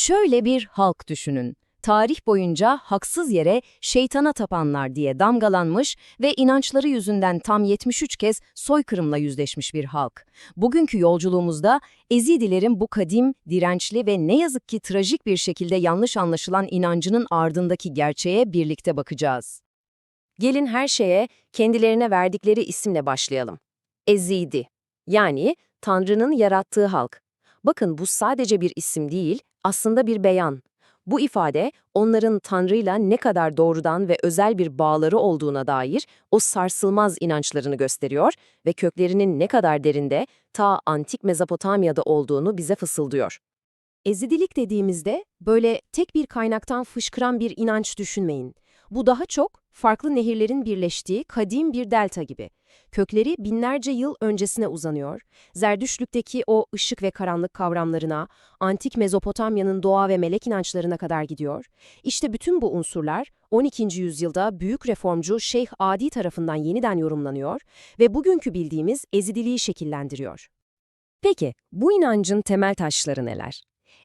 Şöyle bir halk düşünün. Tarih boyunca haksız yere şeytana tapanlar diye damgalanmış ve inançları yüzünden tam 73 kez soykırımla yüzleşmiş bir halk. Bugünkü yolculuğumuzda Ezidilerin bu kadim, dirençli ve ne yazık ki trajik bir şekilde yanlış anlaşılan inancının ardındaki gerçeğe birlikte bakacağız. Gelin her şeye kendilerine verdikleri isimle başlayalım. Ezidi, yani Tanrı'nın yarattığı halk. Bakın bu sadece bir isim değil, aslında bir beyan. Bu ifade, onların Tanrı'yla ne kadar doğrudan ve özel bir bağları olduğuna dair o sarsılmaz inançlarını gösteriyor ve köklerinin ne kadar derinde, ta antik Mezopotamya'da olduğunu bize fısıldıyor. Ezidilik dediğimizde böyle tek bir kaynaktan fışkıran bir inanç düşünmeyin. Bu daha çok farklı nehirlerin birleştiği kadim bir delta gibi. Kökleri binlerce yıl öncesine uzanıyor. Zerdüştlükteki o ışık ve karanlık kavramlarına, antik Mezopotamya'nın doğa ve melek inançlarına kadar gidiyor. İşte bütün bu unsurlar 12. yüzyılda büyük reformcu Şeyh Adi tarafından yeniden yorumlanıyor ve bugünkü bildiğimiz ezidiliği şekillendiriyor. Peki, bu inancın temel taşları neler?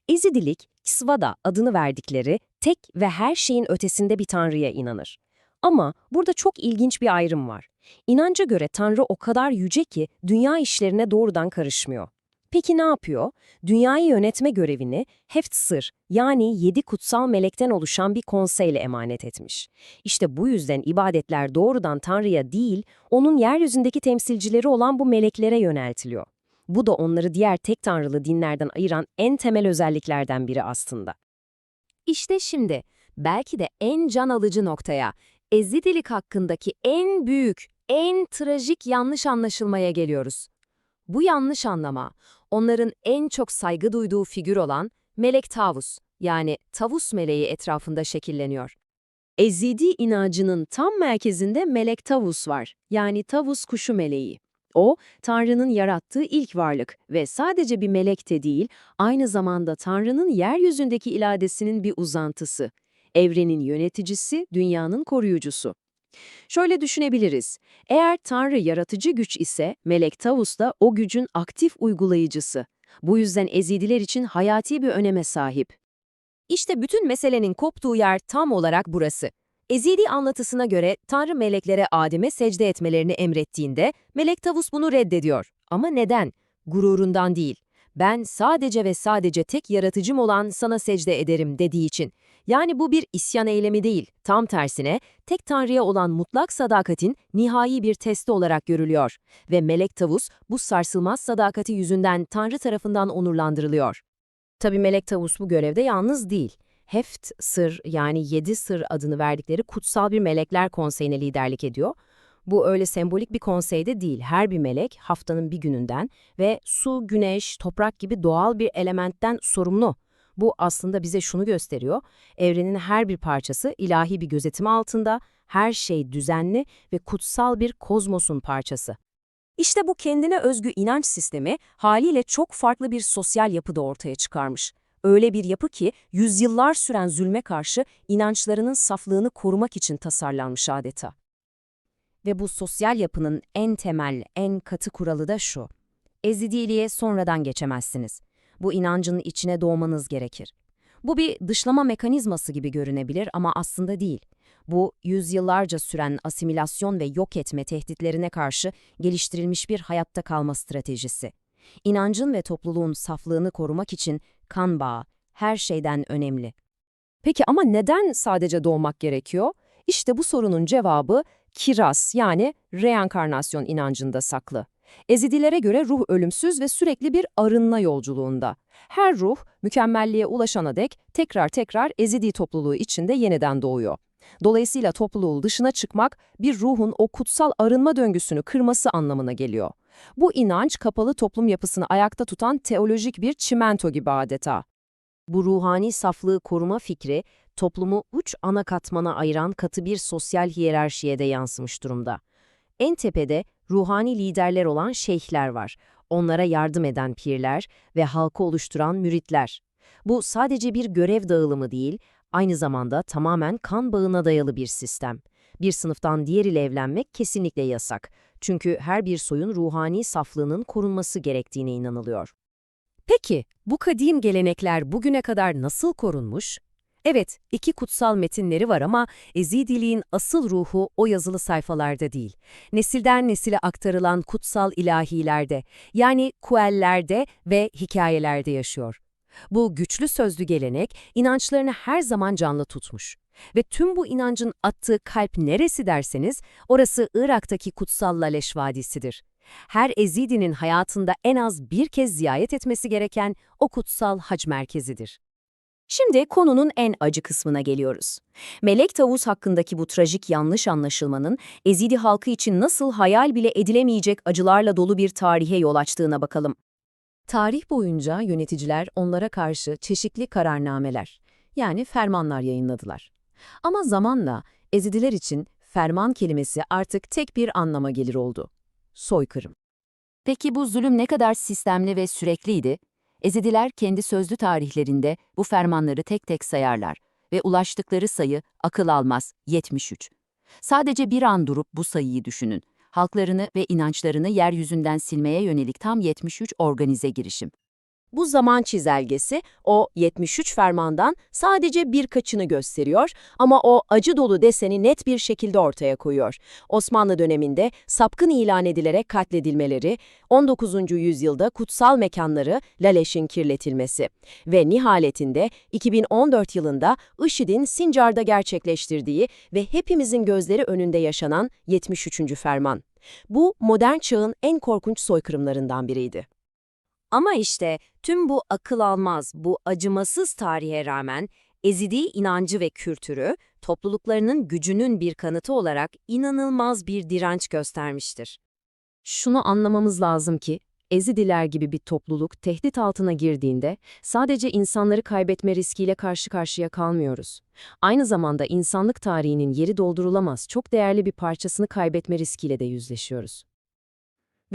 Ezidilik, Kisvada adını verdikleri tek ve her şeyin ötesinde bir tanrıya inanır. Ama burada çok ilginç bir ayrım var. İnanca göre Tanrı o kadar yüce ki dünya işlerine doğrudan karışmıyor. Peki ne yapıyor? Dünyayı yönetme görevini Heft-Sır yani yedi kutsal melekten oluşan bir konseyle emanet etmiş. İşte bu yüzden ibadetler doğrudan Tanrı'ya değil, onun yeryüzündeki temsilcileri olan bu meleklere yöneltiliyor. Bu da onları diğer tek tanrılı dinlerden ayıran en temel özelliklerden biri aslında. İşte şimdi, belki de en can alıcı noktaya, Ezidilik hakkındaki en büyük, en trajik yanlış anlaşılmaya geliyoruz. Bu yanlış anlama, onların en çok saygı duyduğu figür olan Melek Tavus, yani Tavus meleği etrafında şekilleniyor. Ezidi inancının tam merkezinde Melek Tavus var, yani Tavus kuşu meleği. O, Tanrı'nın yarattığı ilk varlık ve sadece bir melek de değil, aynı zamanda Tanrı'nın yeryüzündeki iladesinin bir uzantısı. Evrenin yöneticisi, dünyanın koruyucusu. Şöyle düşünebiliriz. Eğer Tanrı yaratıcı güç ise, Melek Tavus da o gücün aktif uygulayıcısı. Bu yüzden Ezidiler için hayati bir öneme sahip. İşte bütün meselenin koptuğu yer tam olarak burası. Ezidi anlatısına göre Tanrı meleklere Adem'e secde etmelerini emrettiğinde Melek Tavus bunu reddediyor. Ama neden? Gururundan değil. Ben sadece ve sadece tek yaratıcım olan sana secde ederim dediği için. Yani bu bir isyan eylemi değil, tam tersine tek Tanrı'ya olan mutlak sadakatin nihai bir testi olarak görülüyor. Ve Melek Tavus bu sarsılmaz sadakati yüzünden Tanrı tarafından onurlandırılıyor. Tabi Melek Tavus bu görevde yalnız değil. Heft Sır yani Yedi Sır adını verdikleri kutsal bir melekler konseyine liderlik ediyor. Bu öyle sembolik bir konseyde değil. Her bir melek haftanın bir gününden ve su, güneş, toprak gibi doğal bir elementten sorumlu. Bu aslında bize şunu gösteriyor. Evrenin her bir parçası ilahi bir gözetim altında, her şey düzenli ve kutsal bir kozmosun parçası. İşte bu kendine özgü inanç sistemi haliyle çok farklı bir sosyal yapıda ortaya çıkarmış. Öyle bir yapı ki yüzyıllar süren zulme karşı inançlarının saflığını korumak için tasarlanmış adeta. Ve bu sosyal yapının en temel, en katı kuralı da şu. Ezidiliğe sonradan geçemezsiniz. Bu inancın içine doğmanız gerekir. Bu bir dışlama mekanizması gibi görünebilir ama aslında değil. Bu, yüzyıllarca süren asimilasyon ve yok etme tehditlerine karşı geliştirilmiş bir hayatta kalma stratejisi. İnancın ve topluluğun saflığını korumak için kan bağı her şeyden önemli. Peki ama neden sadece doğmak gerekiyor? İşte bu sorunun cevabı kiras yani reenkarnasyon inancında saklı. Ezidilere göre ruh ölümsüz ve sürekli bir arınma yolculuğunda. Her ruh mükemmelliğe ulaşana dek tekrar tekrar ezidi topluluğu içinde yeniden doğuyor. Dolayısıyla topluluğun dışına çıkmak bir ruhun o kutsal arınma döngüsünü kırması anlamına geliyor. Bu inanç kapalı toplum yapısını ayakta tutan teolojik bir çimento gibi adeta. Bu ruhani saflığı koruma fikri, toplumu uç ana katmana ayıran katı bir sosyal hiyerarşiye de yansımış durumda. En tepede ruhani liderler olan şeyhler var, onlara yardım eden pirler ve halkı oluşturan müritler. Bu sadece bir görev dağılımı değil, aynı zamanda tamamen kan bağına dayalı bir sistem. Bir sınıftan diğeriyle evlenmek kesinlikle yasak. Çünkü her bir soyun ruhani saflığının korunması gerektiğine inanılıyor. Peki, bu kadim gelenekler bugüne kadar nasıl korunmuş? Evet, iki kutsal metinleri var ama Ezidiliğin asıl ruhu o yazılı sayfalarda değil. Nesilden nesile aktarılan kutsal ilahilerde, yani kuellerde ve hikayelerde yaşıyor. Bu güçlü sözlü gelenek inançlarını her zaman canlı tutmuş. Ve tüm bu inancın attığı kalp neresi derseniz, orası Irak'taki kutsal Laleş Vadisi'dir. Her Ezidi'nin hayatında en az bir kez ziyaret etmesi gereken o kutsal hac merkezidir. Şimdi konunun en acı kısmına geliyoruz. Melek Tavus hakkındaki bu trajik yanlış anlaşılmanın Ezidi halkı için nasıl hayal bile edilemeyecek acılarla dolu bir tarihe yol açtığına bakalım. Tarih boyunca yöneticiler onlara karşı çeşitli kararnameler, yani fermanlar yayınladılar. Ama zamanla Ezidiler için ferman kelimesi artık tek bir anlama gelir oldu. Soykırım. Peki bu zulüm ne kadar sistemli ve sürekliydi? Ezidiler kendi sözlü tarihlerinde bu fermanları tek tek sayarlar ve ulaştıkları sayı akıl almaz 73. Sadece bir an durup bu sayıyı düşünün. Halklarını ve inançlarını yeryüzünden silmeye yönelik tam 73 organize girişim. Bu zaman çizelgesi o 73 fermandan sadece birkaçını gösteriyor ama o acı dolu deseni net bir şekilde ortaya koyuyor. Osmanlı döneminde sapkın ilan edilerek katledilmeleri, 19. yüzyılda kutsal mekanları Laleş'in kirletilmesi ve nihaletinde 2014 yılında IŞİD'in Sincar'da gerçekleştirdiği ve hepimizin gözleri önünde yaşanan 73. ferman. Bu modern çağın en korkunç soykırımlarından biriydi. Ama işte tüm bu akıl almaz, bu acımasız tarihe rağmen Ezidi inancı ve kültürü topluluklarının gücünün bir kanıtı olarak inanılmaz bir direnç göstermiştir. Şunu anlamamız lazım ki, Ezidiler gibi bir topluluk tehdit altına girdiğinde sadece insanları kaybetme riskiyle karşı karşıya kalmıyoruz. Aynı zamanda insanlık tarihinin yeri doldurulamaz çok değerli bir parçasını kaybetme riskiyle de yüzleşiyoruz.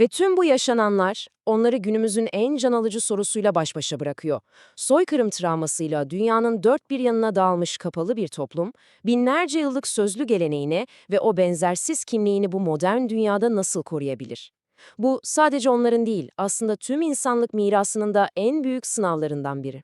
Ve tüm bu yaşananlar onları günümüzün en can alıcı sorusuyla baş başa bırakıyor. Soykırım travmasıyla dünyanın dört bir yanına dağılmış kapalı bir toplum, binlerce yıllık sözlü geleneğini ve o benzersiz kimliğini bu modern dünyada nasıl koruyabilir? Bu sadece onların değil, aslında tüm insanlık mirasının da en büyük sınavlarından biri.